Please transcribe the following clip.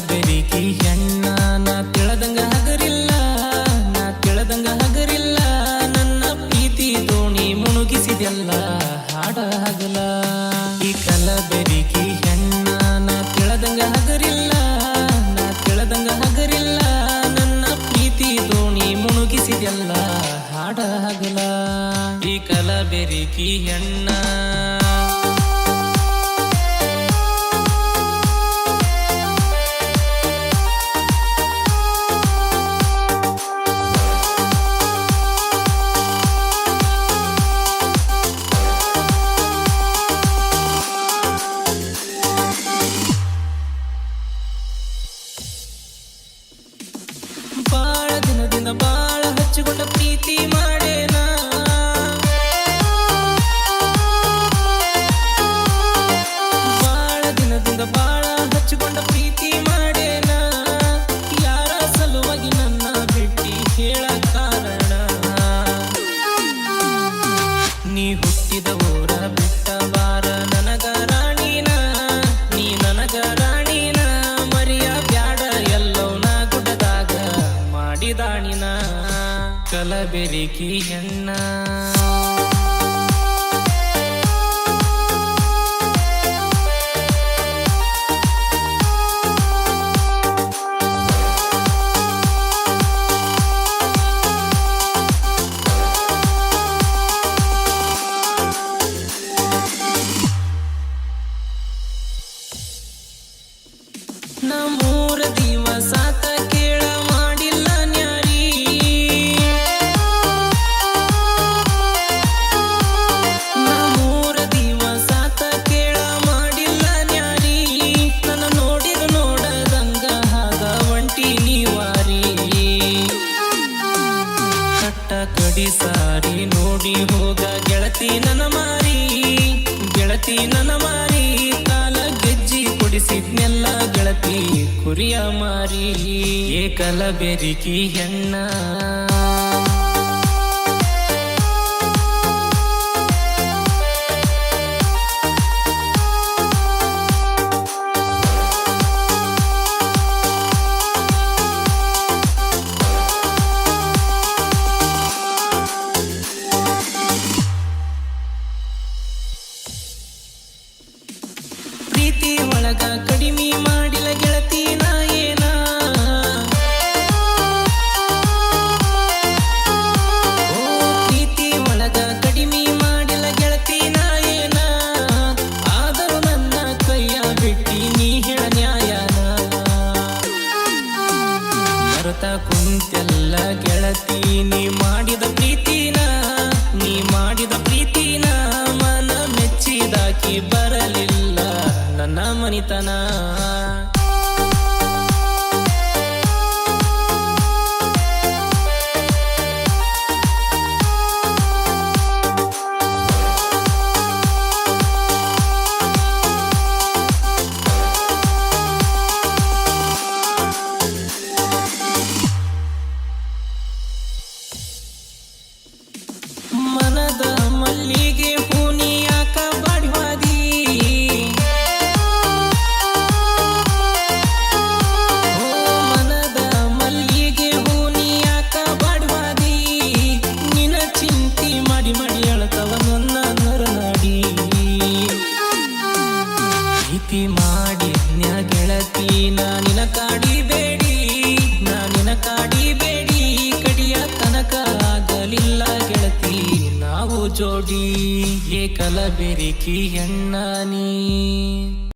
ಈ ಕಲಬೆರಿಕಿ ಹೆಣ್ಣ, ನಾ ತಿಳದಂಗ ಹಗರಿಲ್ಲ, ನಾ ತಿಳದಂಗ ಹಗರಿಲ್ಲ, ನನ್ನ ಪ್ರೀತಿ ದೋಣಿ ಮುಣುಗಿಸಿದೆಲ್ಲ ಹಾಡ ಹಗಲ. ಈ ಕಲಬೆರಿಕಿ ಹೆಣ್ಣ, ನಾ ತಿಳದಂಗ ಹಗರಿಲ್ಲ, ನಾ ತಿಳದಂಗ ಹಗರಿಲ್ಲ, ನನ್ನ ಪ್ರೀತಿ ದೋಣಿ ಮುಣುಗಿಸಿದೆಲ್ಲ ಹಾಡ ಹಗಲ. ಈ ಕಲಬೆರಿಕಿ ಹೆಣ್ಣ ದಿನದಿಂದ ಬಾಳ ಹಚ್ಚಿಕೊಂಡ ಪ್ರೀತಿ ಮಾಡೇನ ಯಾರ ಸಲುವಾಗಿ ನನ್ನ ಬಿಟ್ಟಿ ಹೇಳ ಕಾರಣ? ನೀ ಹುಟ್ಟಿದ ಊರ ಬಿಟ್ಟ ಬಾರ ನನಗ ರಾಣಿನ. ನೀ ನನಗ ರಾಣಿನ. ಮರಿಯ ಬ್ಯಾಡ ಎಲ್ಲವನ ಗುಡ್ಡದಾಗ ಮಾಡಿದಾಣಿನ. ಕಲಬೆರಿಕಿ ಹೆಣ್ಣ. ನಮ್ಮೂರ ದಿವಸಾತ ಕೇಳ ಮಾಡಿಲ್ಲ ನ್ಯಾರಿ. ನಮ್ಮೂರ ದಿವಸಾತ ಕೇಳ ಮಾಡಿಲ್ಲ ನ್ಯಾರಿ. ನನ್ನ ನೋಡಿದ ನೋಡದಂಗ ಹಾಗ ಒಂಟಿ ನೀವಾರಿ. ಕಟ್ಟ ಕಡಿ ಸಾರಿ ನೋಡಿ ಹೋಗ ಗೆಳತಿ ನನ್ನ ಮಾರಿ. ಗೆಳತಿ ನನ್ನ ಗೆಳತಿ ಕುರಿಯ ಮಾರಿ ಏಕಲ ಬೆರಿಕಿ ಹೆಣ್ಣ. ಗೆಳತಿ ನೀ ಮಾಡಿದ ಪ್ರೀತಿನ ನೀ ಮಾಡಿದ ಪ್ರೀತಿನ ಮನ ಮೆಚ್ಚಿದಾಕಿ ಬರಲಿಲ್ಲ ನನ್ನ ಮನಿತನ. ನ್ಯಾ ಗೆಳತಿ ನಾ ನಿನ ಕಾಡಿಬೇಡಿ ನಾ ನಿನ ಕಾಡಿಬೇಡಿ ಕಡಿಯ ತನಕ ಆಗಲಿಲ್ಲ ಗೆಳತಿ, ನಾವು ಜೋಡಿ ಏಕಲ ಬೆರಿಕಿ ಹೆಣ್ಣ ನೀ.